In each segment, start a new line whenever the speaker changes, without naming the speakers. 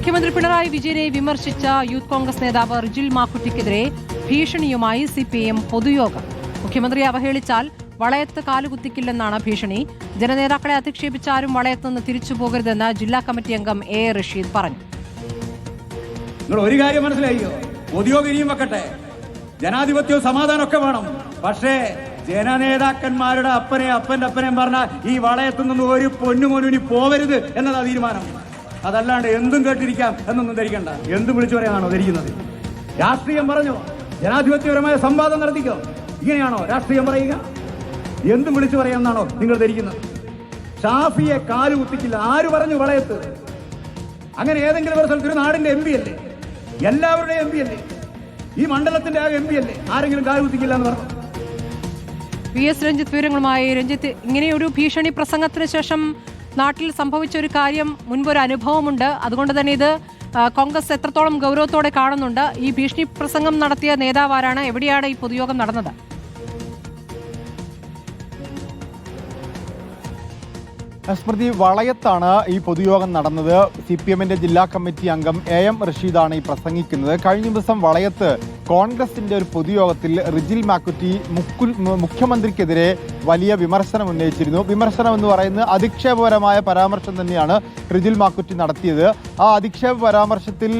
മുഖ്യമന്ത്രി പിണറായി വിജയനെ വിമർശിച്ച യൂത്ത് കോൺഗ്രസ് നേതാവ് റിജിൽ മാക്കുട്ടിക്കെതിരെ ഭീഷണിയുമായി സിപിഐഎം പൊതുയോഗം. മുഖ്യമന്ത്രിയെ അവഹേളിച്ചാൽ വളയത്ത് കാലുകുത്തിക്കില്ലെന്നാണ് ഭീഷണി. ജനനേതാക്കളെ അധിക്ഷേപിച്ചാരും വളയത്ത് നിന്ന് തിരിച്ചു പോകരുതെന്ന് ജില്ലാ കമ്മിറ്റി അംഗം എ റഷീദ് പറഞ്ഞു.
നിങ്ങൾ ഒരു കാര്യം മനസ്സിലായിയോ? പൊതുയോഗം ഇനിയും വെക്കട്ടെ. ജനാധിപത്യവും സമാധാനമൊക്കെ വേണം. പക്ഷേ ജനനേതാക്കന്മാരുടെ അപ്പനെ അപ്പന്റെ അപ്പനെ പറഞ്ഞ ഈ വളയത്തു നിന്ന് ഒരു പൊന്നുമോനും ഇനി പോവരുത് എന്നതാ തീരുമാനം. അതല്ലാണ്ട് എന്തും കേട്ടിരിക്കാം എന്നൊന്നും ധരിക്കണ്ട. എന്തും വിളിച്ചു പറയാനാണോ ധരിക്കുന്നത്? രാഷ്ട്രീയം പറഞ്ഞോ? ജനാധിപത്യപരമായ സംവാദം നടത്തിക്കോ? ഇങ്ങനെയാണോ രാഷ്ട്രീയം പറയുക? എന്തും വിളിച്ചു പറയാമെന്നാണോ നിങ്ങൾ ധരിക്കുന്നത്? ഷാഫിയെ കാൽ കുത്തിക്കില്ല. ആര് പറഞ്ഞു വളയത്ത്? അങ്ങനെ ഏതെങ്കിലും ഒരു സ്ഥലത്ത് ഒരു നാടിന്റെ എം പി അല്ലേ? എല്ലാവരുടെയും എം പി അല്ലേ? ഈ മണ്ഡലത്തിന്റെ ആ എം പി അല്ലേ? ആരെങ്കിലും കാൽ കുത്തിക്കില്ല എന്ന് പറഞ്ഞു?
വി എസ് രഞ്ജിത്ത് വിവരങ്ങളുമായി രഞ്ജിത്ത് ഇങ്ങനെയൊരു ഭീഷണി പ്രസംഗത്തിന് ശേഷം നാട്ടിൽ സംഭവിച്ച ഒരു കാര്യം മുൻപൊരു അനുഭവമുണ്ട്. അതുകൊണ്ട് തന്നെ ഇത് കോൺഗ്രസ് എത്രത്തോളം ഗൗരവത്തോടെ കാണുന്നുണ്ട്. ഈ ഭീഷണി പ്രസംഗം നടത്തിയ നേതാവാരാണ് എവിടെയാണ് ഈ പൊതുയോഗം നടന്നത്?
സ്മൃതി വളയത്താണ് ഈ പൊതുയോഗം നടന്നത്. സി പി എമ്മിന്റെ ജില്ലാ കമ്മിറ്റി അംഗം എ എം റഷീദാണ് ഈ പ്രസംഗിക്കുന്നത്. കഴിഞ്ഞ ദിവസം വളയത്ത് കോൺഗ്രസിന്റെ ഒരു പൊതുയോഗത്തിൽ റിജിൽ മാക്കുറ്റി മുഖ്യമന്ത്രിക്കെതിരെ വലിയ വിമർശനം ഉന്നയിച്ചിരുന്നു. വിമർശനം എന്ന് പറയുന്നത് അധിക്ഷേപപരമായ പരാമർശം തന്നെയാണ് റിജിൽ മാക്കുറ്റി നടത്തിയത്. ആ അധിക്ഷേപ പരാമർശത്തിൽ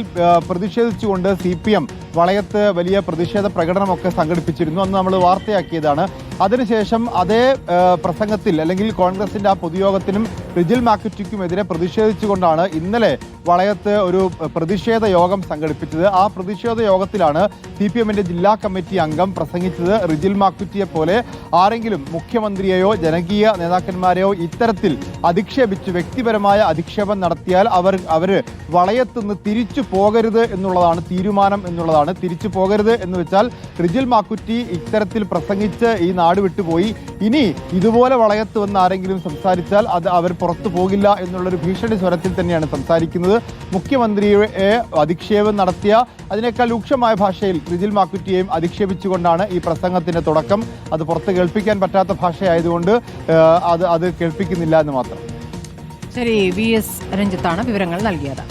പ്രതിഷേധിച്ചുകൊണ്ട് സി പി എം വളയത്ത് വലിയ പ്രതിഷേധ പ്രകടനമൊക്കെ സംഘടിപ്പിച്ചിരുന്നു. അന്ന് നമ്മൾ വാർത്തയാക്കിയതാണ്. അതിനുശേഷം അതേ പ്രസംഗത്തിൽ അല്ലെങ്കിൽ കോൺഗ്രസിന്റെ ആ പൊതുയോഗത്തിനും റിജിൽ മാക്കുറ്റിക്കുമെതിരെ പ്രതിഷേധിച്ചുകൊണ്ടാണ് ഇന്നലെ വളയത്ത് ഒരു പ്രതിഷേധ യോഗം സംഘടിപ്പിച്ചത്. ആ പ്രതിഷേധ യോഗത്തിലാണ് സി പി എമ്മിന്റെ ജില്ലാ കമ്മിറ്റി അംഗം പ്രസംഗിച്ചത്. റിജിൽ മാക്കുറ്റിയെ പോലെ ആരെങ്കിലും മുഖ്യമന്ത്രിയെയോ ജനകീയ നേതാക്കന്മാരെയോ ഇത്തരത്തിൽ അധിക്ഷേപിച്ച് വ്യക്തിപരമായ അധിക്ഷേപം നടത്തിയാൽ അവർ അവർ വളയത്തുനിന്ന് തിരിച്ചു പോകരുത് എന്നുള്ളതാണ് തീരുമാനം എന്നുള്ളതാണ്. തിരിച്ചു പോകരുത് എന്ന് വെച്ചാൽ റിജിൽ മാക്കുറ്റി ഇത്തരത്തിൽ പ്രസംഗിച്ച് ഈ നാട് വിട്ടുപോയി. ഇനി ഇതുപോലെ വളയത്ത് വന്ന് ആരെങ്കിലും സംസാരിച്ചാൽ അത് അവർ പുറത്തു പോകില്ല എന്നുള്ളൊരു ഭീഷണി സ്വരത്തിൽ തന്നെയാണ് സംസാരിക്കുന്നത്. മുഖ്യമന്ത്രിയെ അധിക്ഷേപം നടത്തിയ അതിനേക്കാൾ രൂക്ഷമായ ഭാഷയിൽ റിജിൽ മാക്കുറ്റിയെയും അധിക്ഷേപിച്ചുകൊണ്ടാണ് ഈ പ്രസംഗത്തിന്റെ തുടക്കം. അത് പുറത്ത് കേൾപ്പിക്കാൻ പറ്റാത്ത ഭാഷയായതുകൊണ്ട് അത് അത് കേൾപ്പിക്കുന്നില്ല എന്ന് മാത്രം.
ശരി വി എസ് രഞ്ജിത്താണ് വിവരങ്ങൾ നൽകിയത്.